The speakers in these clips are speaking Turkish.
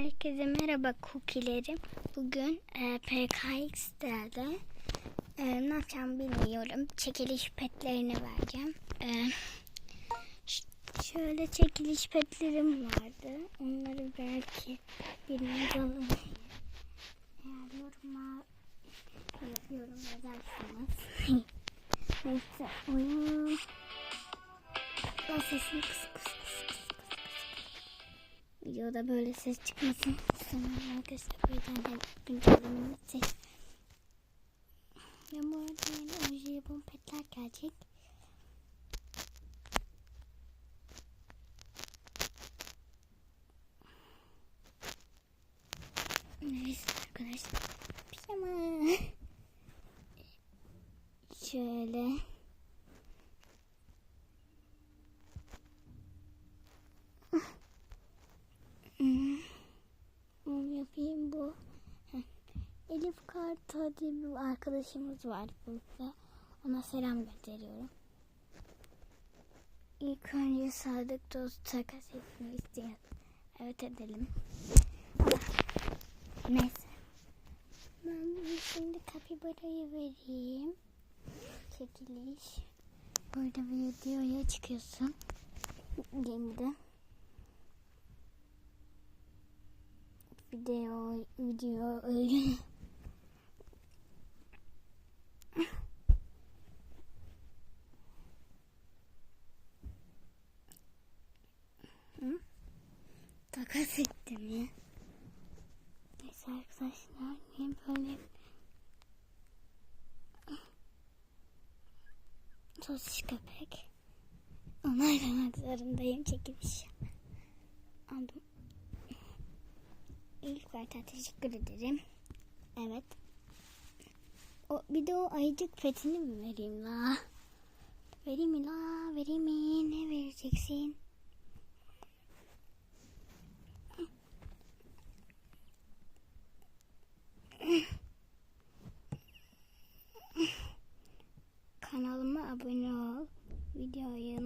Herkese merhaba cookie'lerim. Bugün e, PKX'de e, ne yapacağımı bilmiyorum. Çekiliş petlerini vereceğim. E, şöyle çekiliş petlerim vardı. Onları belki biriniz alın. Eğer yoruma yorum yazarsanız. Neyse oyun. Ben kıs kıs. Videoda böyle ses çıkmasın. Sanırım arkadaşlar bu yüzden de güncellememi ses. Ya bu arada yeni oje yapım petler gelecek. Neyse arkadaşlar. Pijama. Şöyle. Hmm. Hmm, yapayım bu. Heh. Elif Bir arkadaşımız var burada. Ona selam gönderiyorum. İlk önce Sadık Dost takas etmeyi istiyor. Evet edelim. Neyse. Ben şimdi kapibarayı vereyim. Çekiliş. Burada videoya çıkıyorsun. Gemide. video video. Takas ettim ya. Neyse arkadaşlar niye böyle sosis köpek onaylamak zorundayım çekiliş. Aldım. İlk başta teşekkür ederim. Evet. O, bir de o ayıcık petini mi vereyim la? Vereyim mi la? Vereyim mi? Ne vereceksin? Kanalıma abone ol. Videoyu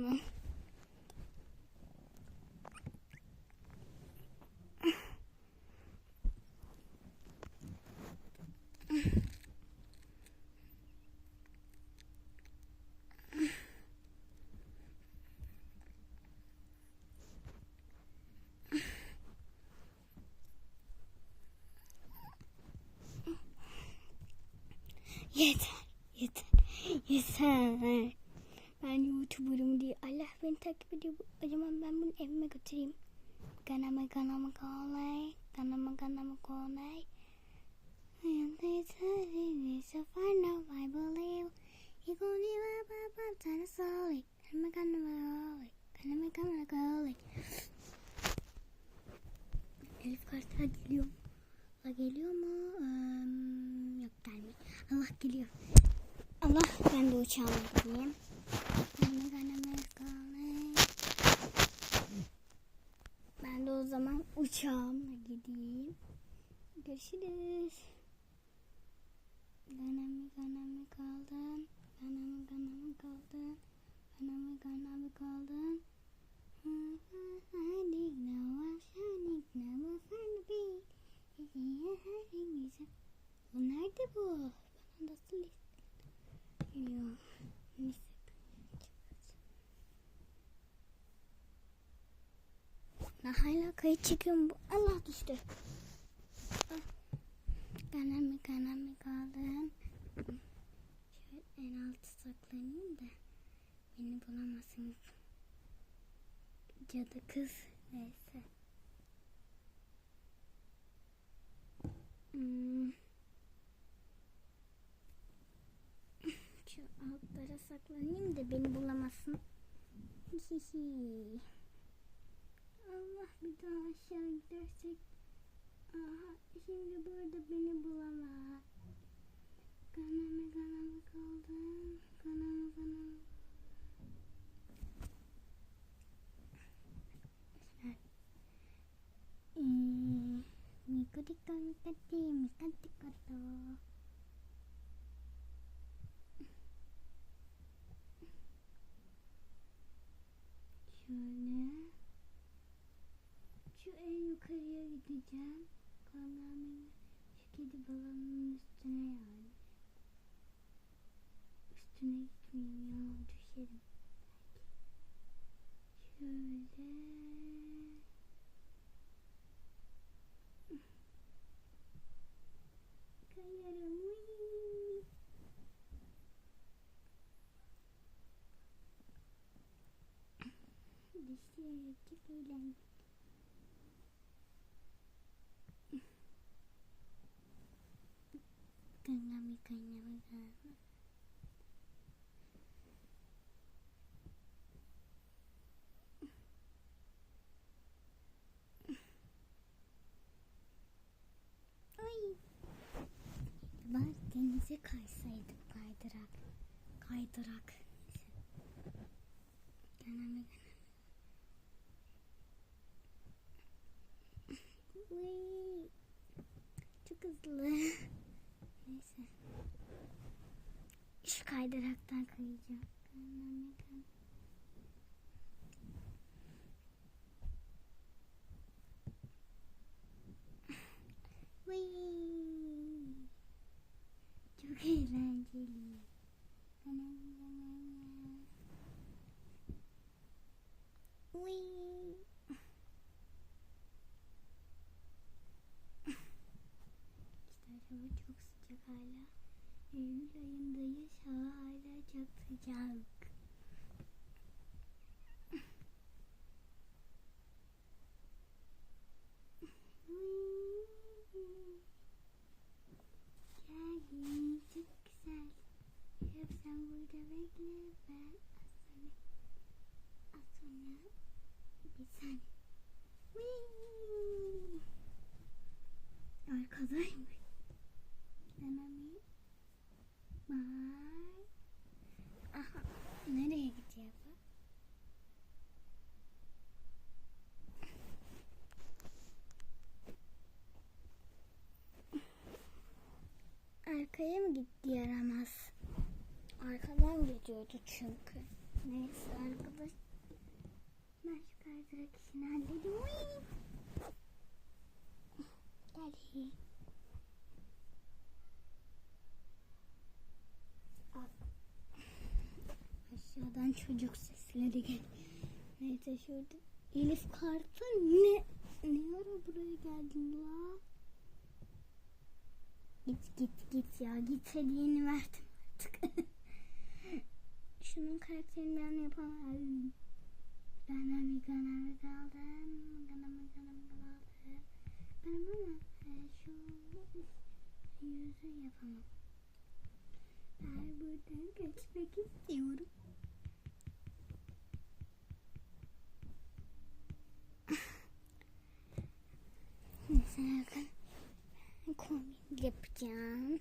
Yeter, yeter, yeter. Ben YouTuber'ım diye Allah beni takip ediyor. O zaman ben götüreyim. Kanama kanama kolay, kanama kanama kolay. And they tell me so far now I believe You go near up up up time slowly Kanama kanama kanama kanama kolay. Elif Kartal geliyor? Allah geliyor mu? Ee, yok gelmiyor. Allah geliyor. Allah ben de uçağıma gideyim. Kanama kanama kolay. Ben de o zaman uçağıma gideyim. Görüşürüz. Kanamı kanamı kaldın. Kanamı kanamı kaldın. Kanamı kanamı kaldın. Bu nerede bu? Bana nasıl geliyor? Neyse. Na hala kayıt çekiyorum. Allah düştü. Kanamı kanamı kaldım. Şöyle en altı saklanayım da beni bulamasın. Cadı kız neyse. Hmm. Şu altlara saklanayım da beni bulamasın. Allah bir daha aşağı gidersek. Aha şimdi burada beni bulamaz. Kanama kanama kaldım. Kanama kanama. Hmm. Mikadika mikati mikati kato. Şöyle. Şu en yukarıya gideceğim. Kaysaydık kaydırak. Kaydırak. Ganame. Uy. Çok hızlı. Neyse. Şu kaydıraktan kayacağım. Ganame ganame. Whee! Çok eğlenceli. Whee! İşte hava çok sıcak hala. Eylül ayındayız. Hava hala çok sıcak. Gidiyordu çünkü. Neyse arkadaş. Ben şu kaydırak işini halledeyim. Uy! Gel. Aşağıdan çocuk sesleri gel. Neyse şurada. Elif Kartal ne? Ne ara buraya geldin la? Git git git ya. Git hediyeni verdim artık. Şunun karakterini ben yapamam. Gana mi gana mi kaldım. Gana mi gana mi kaldım. Benim ama şu yüzü yapamam. Ben buradan kaçmak istiyorum. Mesela bakın. Kombin yapacağım.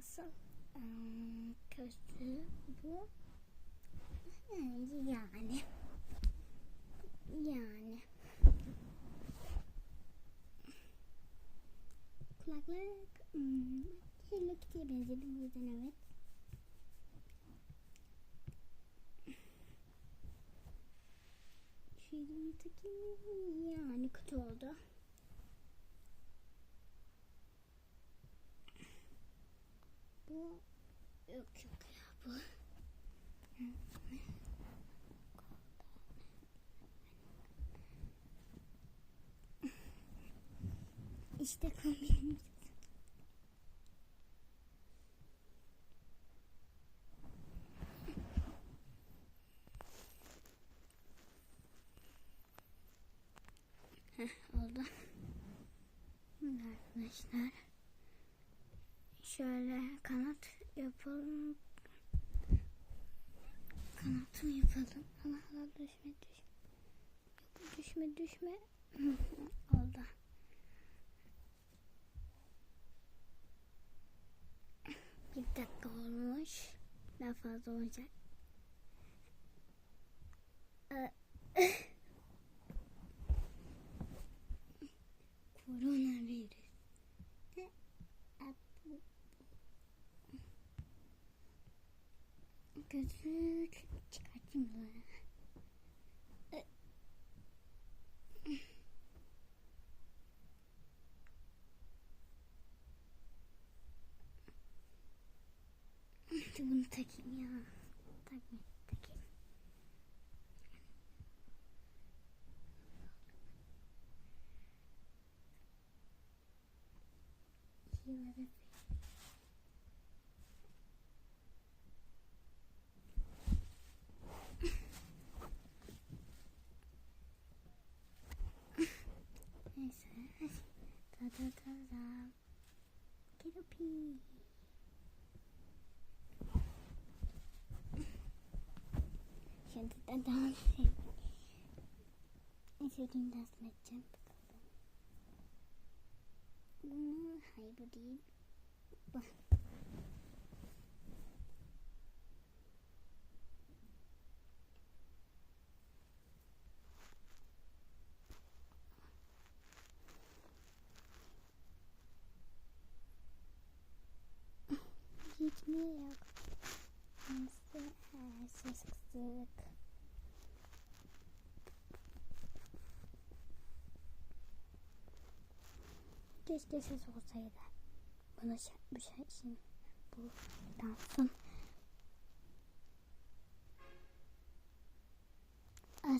Nasıl? Ee, kötü bu. Yani yani. Kulakları hmm, Kitty'ye benzedi bu yüzden evet. Şu elimi takayım. Yani kötü oldu. Bu yok ya bu. İşte kombinimiz. Heh, oldu. Şimdi arkadaşlar şöyle kanat yapalım. Kanatımı yapalım. Allah Allah düşme düşme. Düşme düşme. Oldu. Bir dakika olmuş. Daha fazla olacak. Ee, 可是这个进来。지금 닭이 야. 닭 이, 닭 이. You are the Şimdi de dans edeyim. İstediğim dans edeceğim. Bakalım. Bunu, hayır bu değil. Bu. Gitmiyor. Nasıl? Ha, ses kısık. Keşke ses olsaydı. Bana bu şey için bu dansın.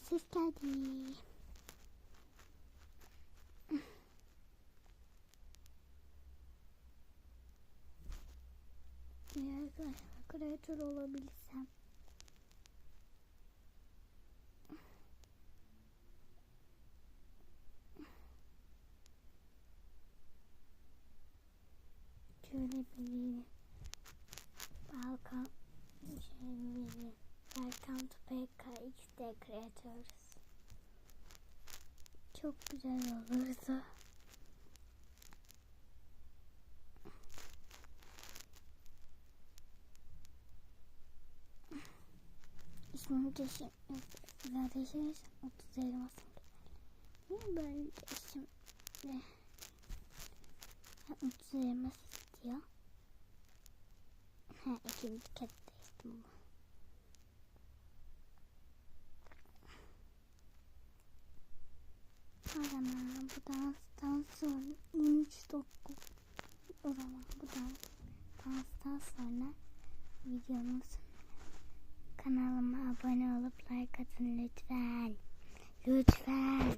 Ses geldi. Eğer kreatör olabilsem. Bir Balkan bir Welcome to PKXD Creators. Çok güzel olurdu. İsmim Ceşim. Zaten şey 30 elmasım. Niye böyle de 30 elmas istiyor? Ha ikinci kez değiştim bu. O bu danstan sonra 13 dakika. O zaman bu dans, danstan sonra videonun Kanalıma abone olup like atın lütfen. Lütfen.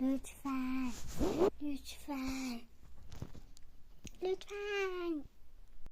Lütfen. Lütfen. Lütfen.